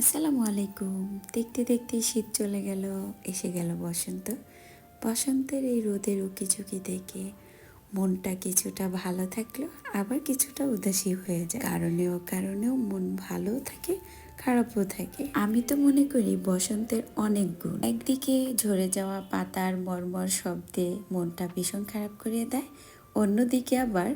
আসসালামু আলাইকুম। দেখতে দেখতে শীত চলে গেল, এসে গেল বসন্ত। বসন্তের এই রোদের উকি ঝুঁকি দেখে মনটা কিছুটা ভালো থাকল, আবার কিছুটা উদাসী হয়ে যায়। কারণে ও কারণেও মন ভালো থাকে, খারাপও থাকে। আমি তো মনে করি বসন্তের অনেক গুণ। একদিকে ঝরে যাওয়া পাতার মর্মর শব্দে মনটা ভীষণ খারাপ করিয়ে দেয়, অন্যদিকে আবার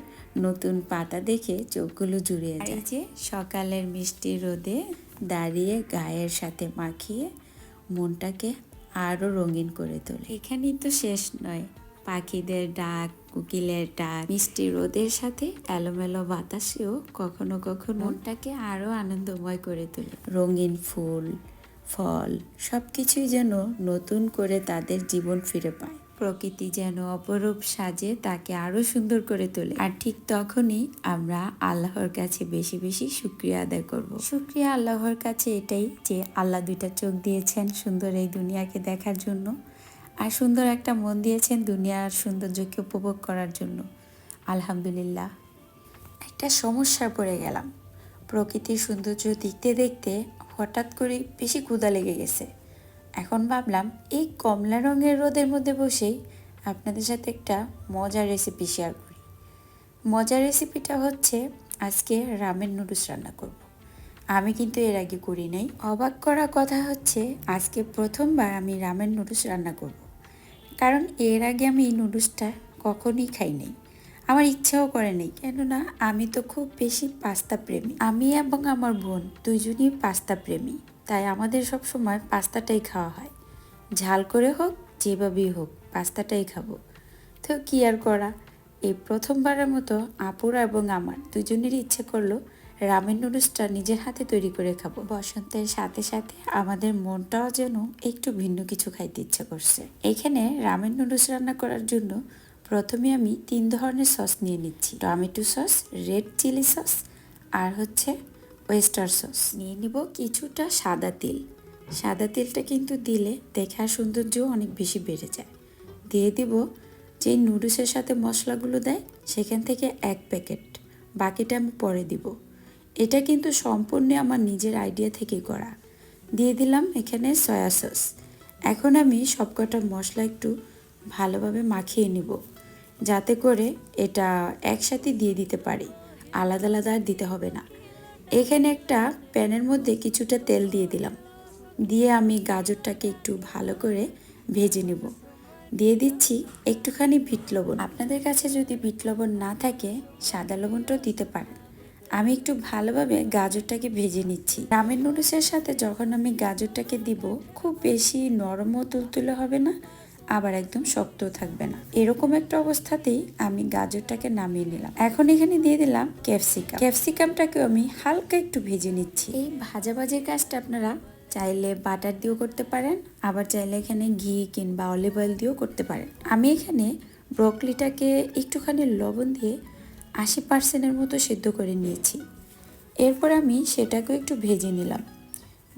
নতুন পাতা দেখে চোখগুলো জুড়িয়ে যায়। যে সকালের মিষ্টি রোদে দাঁড়িয়ে গায়ের সাথে মাখিয়ে মনটাকে আরও রঙিন করে তোলে। এখানেই তো শেষ নয়। পাখিদের ডাক, কোকিলের ডাক, মিষ্টি রোদের সাথে এলোমেলো বাতাসেও কখনো কখনো মনটাকে আরও আনন্দময় করে তোলে। রঙিন ফুল, ফল সব কিছুই যেন নতুন করে তাদের জীবন ফিরে পায়। প্রকৃতি যেন অপরূপ সাজে তাকে আরও সুন্দর করে তোলে। আর ঠিক তখনই আমরা আল্লাহর কাছে বেশি বেশি শুক্রিয়া আদায় করব। শুক্রিয়া আল্লাহর কাছে এটাই যে আল্লাহ দুইটা চোখ দিয়েছেন সুন্দর এই দুনিয়াকে দেখার জন্য, আর সুন্দর একটা মন দিয়েছেন দুনিয়ার সৌন্দর্যকে উপভোগ করার জন্য। আলহামদুলিল্লাহ। একটা সমস্যায় পড়ে গেলাম। প্রকৃতির সৌন্দর্য দেখতে দেখতে হঠাৎ করে বেশি ক্ষুদা লেগে গেছে। এখন ভাবলাম এই কমলা রঙের রোদের মধ্যে বসেই আপনাদের সাথে একটা মজার রেসিপি শেয়ার করি। মজার রেসিপিটা হচ্ছে আজকে রামের নুডলস রান্না করব। আমি কিন্তু এর আগে করি নাই। অবাক করা কথা হচ্ছে আজকে প্রথমবার আমি রামের নুডলস রান্না করব। কারণ এর আগে আমি এই নুডলসটা কখনই খাই নাই। আমার ইচ্ছাও করে নেই। কেননা আমি তো খুব বেশি পাস্তা প্রেমী। আমি এবং আমার বোন দুইজনই পাস্তা প্রেমী। তাই আমাদের সব সময় পাস্তাটাই খাওয়া হয়। ঝাল করে হোক, যেভাবেই হোক, পাস্তাটাই খাব। তো কি আর করা? এই প্রথমবারের মতো আপুরা এবং আমার দুজনেরই ইচ্ছে করল রামেন নুডলসটা নিজের হাতে তৈরি করে খাব। বসন্তের সাথে সাথে আমাদের মনটাও যেন একটু ভিন্ন কিছু খাইতে ইচ্ছে করছে। এখানে রামেন নুডলস রান্না করার জন্য প্রথমে আমি তিন ধরনের সস নিয়ে নিচ্ছি। Tomato sauce red chilli sauce আর হচ্ছে ওয়েস্টার সস নিয়ে নিব কিছুটা সাদা তিল। সাদা তিলটা কিন্তু দিলে দেখার সৌন্দর্য অনেক বেশি বেড়ে যায়। দিয়ে দিব যে নুডলসের সাথে মশলাগুলো দেয়, সেখান থেকে এক প্যাকেট। বাকিটা আমি পরে দিব। এটা কিন্তু সম্পূর্ণ আমার নিজের আইডিয়া থেকে করা দিয়ে দিলাম এখানে সয়া সস। এখন আমি সবকটা মশলা একটু ভালোভাবে মাখিয়ে নিব। যাতে করে এটা একসাথে দিয়ে দিতে পারি। আলাদা আলাদা আর দিতে হবে না। এখানে একটা প্যানের মধ্যে কিছুটা তেল দিয়ে দিলাম। দিয়ে আমি গাজরটাকে একটু ভালো করে ভেজে নেব। দিয়ে দিচ্ছি একটুখানি বিট লবণ। আপনাদের কাছে যদি বিট লবণ না থাকে, সাদা লবণটাও দিতে পারেন। আমি একটু ভালোভাবে গাজরটাকে ভেজে নিচ্ছি। রামের নুডলসের সাথে যখন আমি গাজরটাকে দিব, খুব বেশি নরমও তুলতুলে হবে না। আবার একদম শক্ত থাকবে না। এরকম একটা অবস্থাতেই আমি গাজরটাকে নামিয়ে নিলাম। এখন এখানে দিয়ে দিলাম ক্যাপসিকাম। ক্যাপসিকামটাকে আমি হালকা একটু ভেজে নিচ্ছি। এই ভাজা ভাজির কাজটা আপনারা চাইলে বাটার দিয়েও করতে পারেন, আবার চাইলে এখানে ঘি কিংবা অলিভ অয়েল দিয়েও করতে পারেন। আমি এখানে ব্রকলিটাকে একটুখানি লবণ দিয়ে আশি পার্সেন্টের মতো সেদ্ধ করে নিয়েছি। এরপর আমি সেটাকেও একটু ভেজে নিলাম।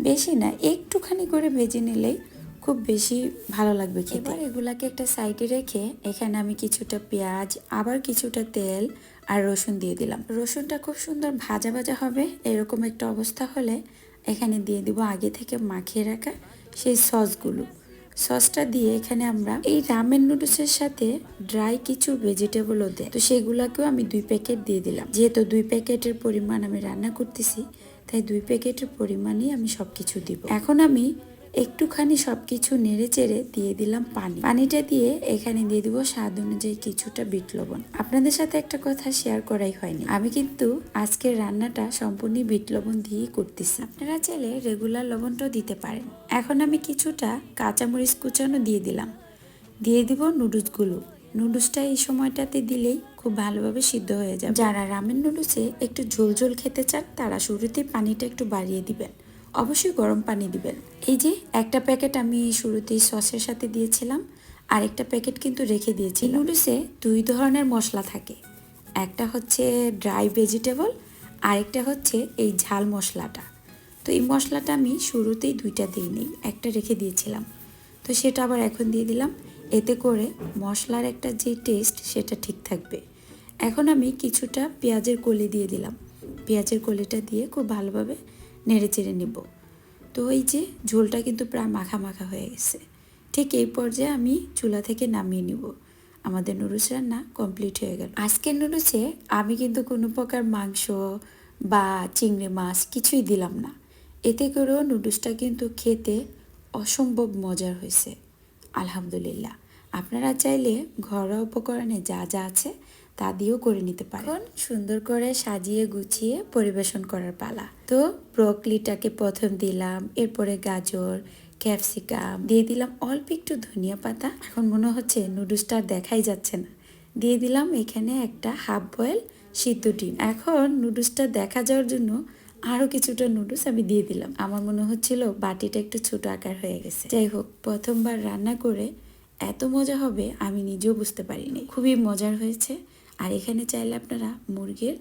বেশি না, একটুখানি করে ভেজে নিলেই খুব বেশি ভালো লাগবে খেতে। এবার এগুলাকে একটা সাইডে রেখে এখানে আমি কিছুটা পেঁয়াজ, আবার কিছুটা তেল আর রসুন দিয়ে দিলাম। রসুনটা খুব সুন্দর ভাজা ভাজা হবে, এরকম একটা অবস্থা হলে এখানে দিয়ে দিব আগে থেকে মাখিয়ে রাখা সেই সসগুলো। সসটা দিয়ে এখানে আমরা এই রামেন নুডলসের সাথে ড্রাই কিছু ভেজিটেবলও দেয় তো সেগুলাকেও আমি দুই প্যাকেট দিয়ে দিলাম। যেহেতু দুই প্যাকেটের পরিমাণ আমি রান্না করতেছি, তাই দুই প্যাকেটের পরিমাণই আমি সব কিছু দিব। এখন আমি একটুখানি সব কিছু নেড়ে চেড়ে দিয়ে দিলাম পানি। পানিটা দিয়ে এখানে দিয়ে দিব স্বাদ অনুযায়ী কিছুটা বিট লবণ। আপনাদের সাথে একটা কথা শেয়ার করাই হয়নি। আমি কিন্তু আজকের রান্নাটা সম্পূর্ণ বিট লবণ দিয়েই করতেছি। আপনারা চাইলে রেগুলার লবণটাও দিতে পারেন। এখন আমি কিছুটা কাঁচামরিচ কুচানো দিয়ে দিলাম। দিয়ে দিব নুডলসগুলো। নুডলসটা এই সময়টাতে দিলেই খুব ভালোভাবে সিদ্ধ হয়ে যাবে। যারা রামেন নুডলসে একটু ঝোল ঝোল খেতে চান, তারা শুরুতেই পানিটা একটু বাড়িয়ে দিবেন। অবশ্যই গরম পানি দিবেন। এই যে, একটা প্যাকেট আমি শুরুতেই সসের সাথে দিয়েছিলাম আর একটা প্যাকেট কিন্তু রেখে দিয়েছি। নুডলসে দুই ধরনের মশলা থাকে। একটা হচ্ছে ড্রাই ভেজিটেবল, আরেকটা হচ্ছে এই ঝাল মশলাটা। তো এই মশলাটা আমি শুরুতেই দুইটা দিই নেই, একটা রেখে দিয়েছিলাম। তো সেটা আবার এখন দিয়ে দিলাম। এতে করে মশলার একটা যে টেস্ট, সেটা ঠিক থাকবে। এখন আমি কিছুটা পেঁয়াজের কলি দিয়ে দিলাম। পেঁয়াজের কলিটা দিয়ে খুব ভালোভাবে নেড়ে চেড়ে নিব। তো এই যে ঝোলটা কিন্তু প্রায় মাখা মাখা হয়ে গেছে। ঠিক এই পর্যায়ে আমি চুলা থেকে নামিয়ে নিব। আমাদের নুডলস রান্না কমপ্লিট হয়ে গেল। আজকের নুডলসে আমি কিন্তু কোনো প্রকার মাংস বা চিংড়ি মাছ কিছুই দিলাম না। এতে করেও নুডলসটা কিন্তু খেতে অসম্ভব মজার হয়েছে। আলহামদুলিল্লাহ। আপনারা চাইলে ঘরোয়া উপকরণে যা যা আছে তা দিয়েও করে নিতে পারেন সুন্দর করে সাজিয়ে গুছিয়ে পরিবেশন করার পালা। তো ব্রকলিটাকে প্রথম দিলাম, এরপরে গাজর, ক্যাপসিকাম, দিয়ে দিলাম অল্প একটু ধনিয়া পাতা। এখন মনে হচ্ছে নুডলসটা দেখাই যাচ্ছে না। দিয়ে দিলাম এখানে একটা হাফ বয়েল সিদ্ধ ডিম। এখন নুডলসটা দেখা যাওয়ার জন্য আরও কিছুটা নুডলস আমি দিয়ে দিলাম। আমার মনে হচ্ছিল বাটিটা একটু ছোট আকার হয়ে গেছে। যাই হোক, প্রথমবার রান্না করে এত মজা হবে আমি নিজেও বুঝতে পারিনি। খুবই মজার হয়েছে। আর এখানে চাইলে আপনারা মুরগির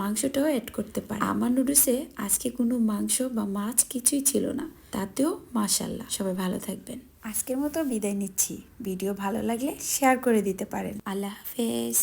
মাংসটাও অ্যাড করতে পারেন। আমার নুডলসে আজকে কোনো মাংস বা মাছ কিছুই ছিল না। তাতেও মাশাল্লাহ সবাই ভালো থাকবেন। আজকের মতো বিদায় নিচ্ছি। ভিডিও ভালো লাগলে শেয়ার করে দিতে পারেন। আল্লাহ হাফেজ।